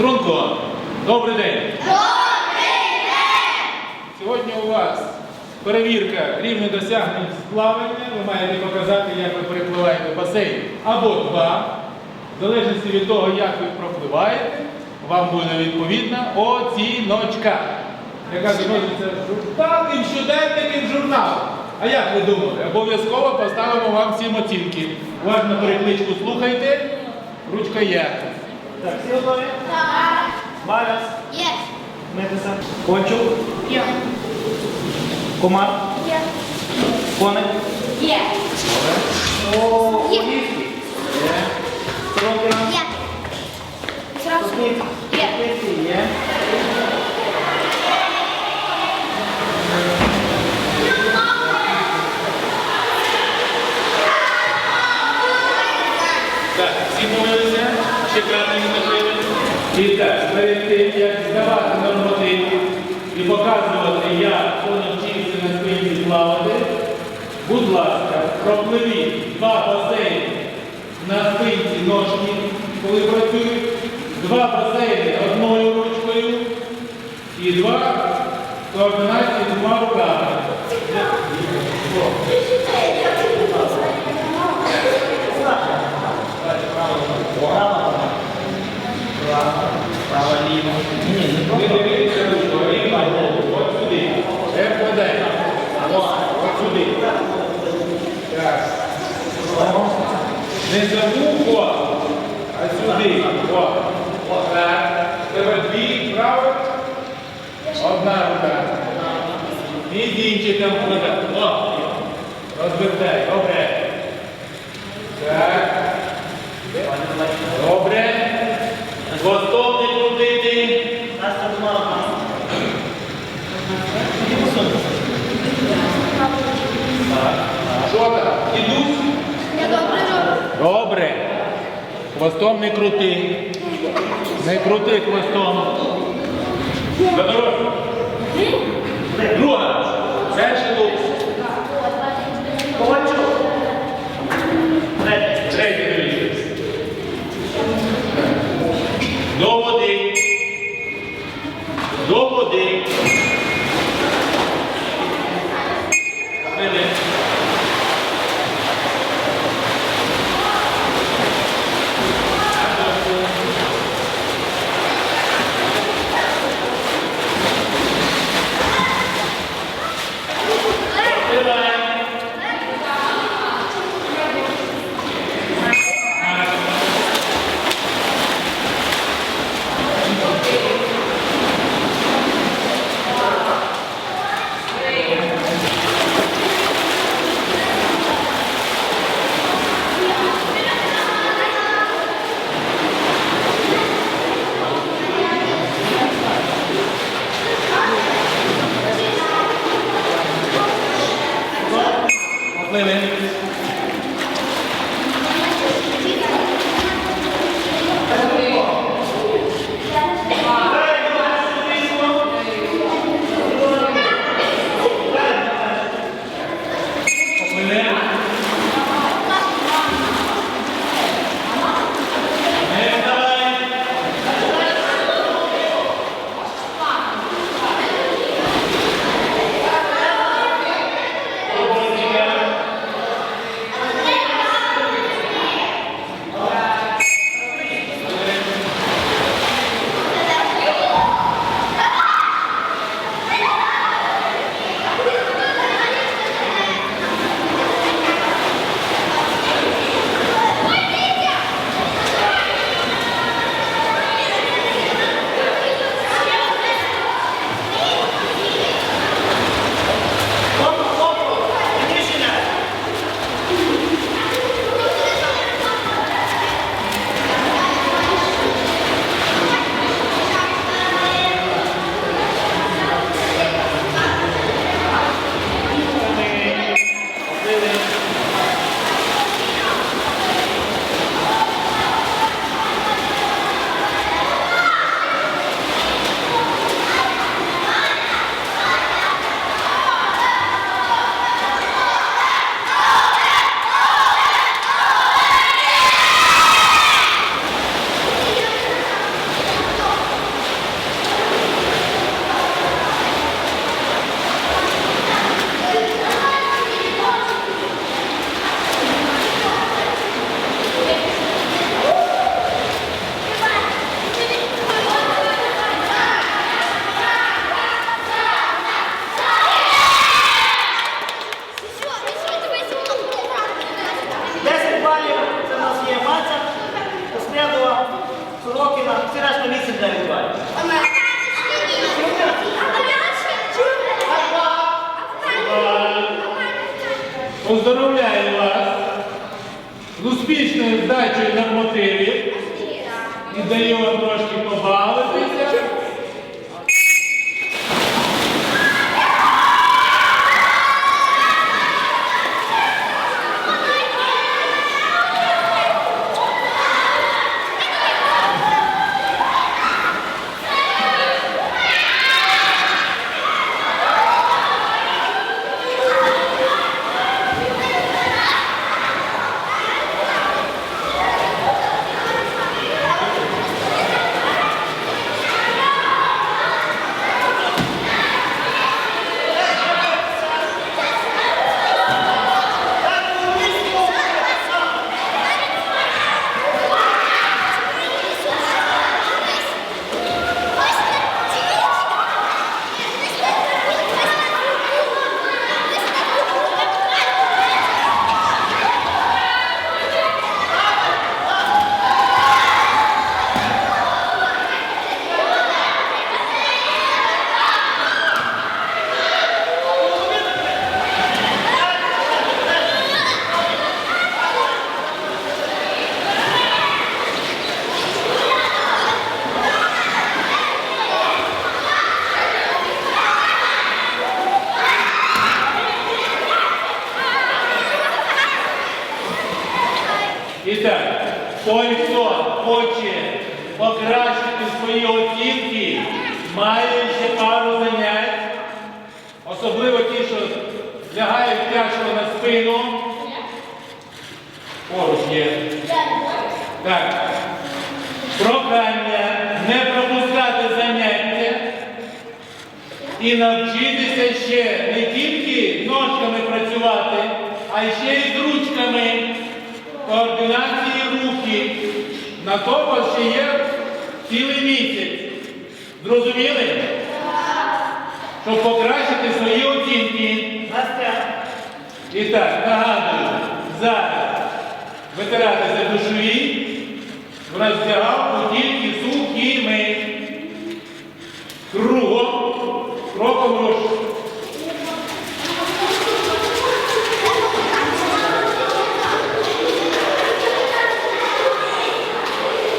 Струнко, добрий день. Добрий день! Сьогодні у вас перевірка рівня досягнень плавання. Ви маєте показати, як ви перепливаєте басейн або два. В залежності від того, як ви пропливаєте, вам буде відповідна оціночка, яка відноситься журналів, щоденників журналу. А як ви думали? Обов'язково поставимо вам всім оцінки. Уважно перекличку слухайте. Ручка є. Так, всі готові? Валяс, Є. Митися, Кончук, Є. Комар, Є. Коник, Є. О, Є. Сорокіна, Є. Зразу. Сосницький, Є. Сосницький, є. Так, всі помилися, ще краще не накрили. І так, перед тим, як здавати нормативи і показувати, як хто навчився на спині плавати, будь ласка, пропливіть два басейни на спинці ножки, коли працюють, два басейни одною ручкою і два координації двома руками. І дінчиком вкладати. О. Розвертай. Добре. Так. Добре. Не крутити. Що там? Ідуть? Добре. Хвостом не крути. Не крути хвостом. Друга. успішною здачею нормативів і дає І так, той, хто хоче покращити свої оцінки, має ще пару занять. Особливо ті, що лягають тяжко на спину. Поруч є. Так. Прохання не пропускати заняття і навчитися ще не тільки ножками працювати, а ще й з ручками координації рухів. На то у ще є цілий місяць. Зрозуміли? Щоб покращити свої оцінки. І так, нагадую, зараз витиратися душові, в роздягалку тільки сухими. Кругом, кроком руш.